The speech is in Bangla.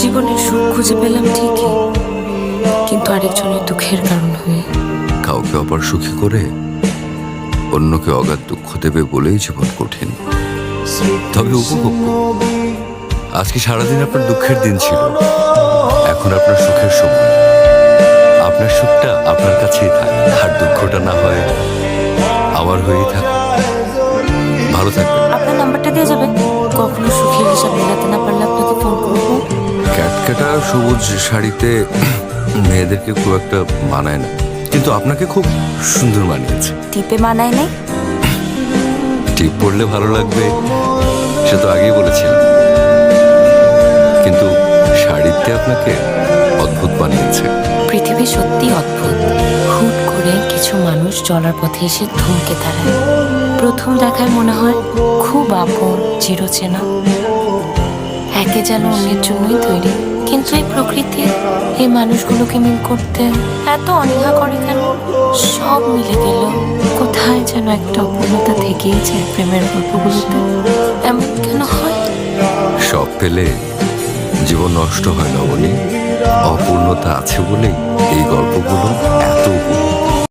জীবনের সুখ খুঁজে পেলাম ঠিকই কিন্তু আরেকজনের দুঃখের কারণ হয়ে। কাউকে অপার সুখী করে অন্যকে অগাধ দুঃখ দেবে বলেই জীবন কঠিন। তবে উপভোগ্য আজকে সারাদিন আপনার দুঃখের দিন ছিল। এখন আপনার সুখের সময়। আপনার সুখটা আপনার কাছেই থাক আর দুঃখটা না হয় আমার হয়েই থাক। ভালো থাকবেন। আপনার নাম্বারটা দিয়ে যাবে কখনো সুখের হিসাব মেলাতে না ক্যাটকাটা সবুজ শাড়িতে মেয়েদেরকে খুব একটা মানায় না। কিন্তু আপনাকে খুব সুন্দর মানিয়েছে। টিপে মানায় নাই? টিপ পড়লে ভালো লাগবে সে তো আগেই বলেছিলাম কিন্তু শাড়িতে আপনাকে অদ্ভুত বানিয়েছে পৃথিবী সত্যি অদ্ভুত। হুট করে কিছু মানুষ চলার পথে এসে থমকে দাঁড়ায়। প্রথম দেখায় মনে হয় খুব আপন চিরচেনা। একে যেন অন্যের জন্যই তৈরি। কিন্তু এই প্রকৃতি, এই মানুষগুলোকে মিল করতে এত অনীহা করে কেন? সব মিলে গেল। কোথায় যেন একটা অপূর্ণতা থেকেই যায় প্রেমের গল্পগুলোতে। এমন কেন হয়? সব পেলে জীবন নষ্ট হয় না বলে অপূর্ণতা আছে বলেই এই গল্পগুলো এত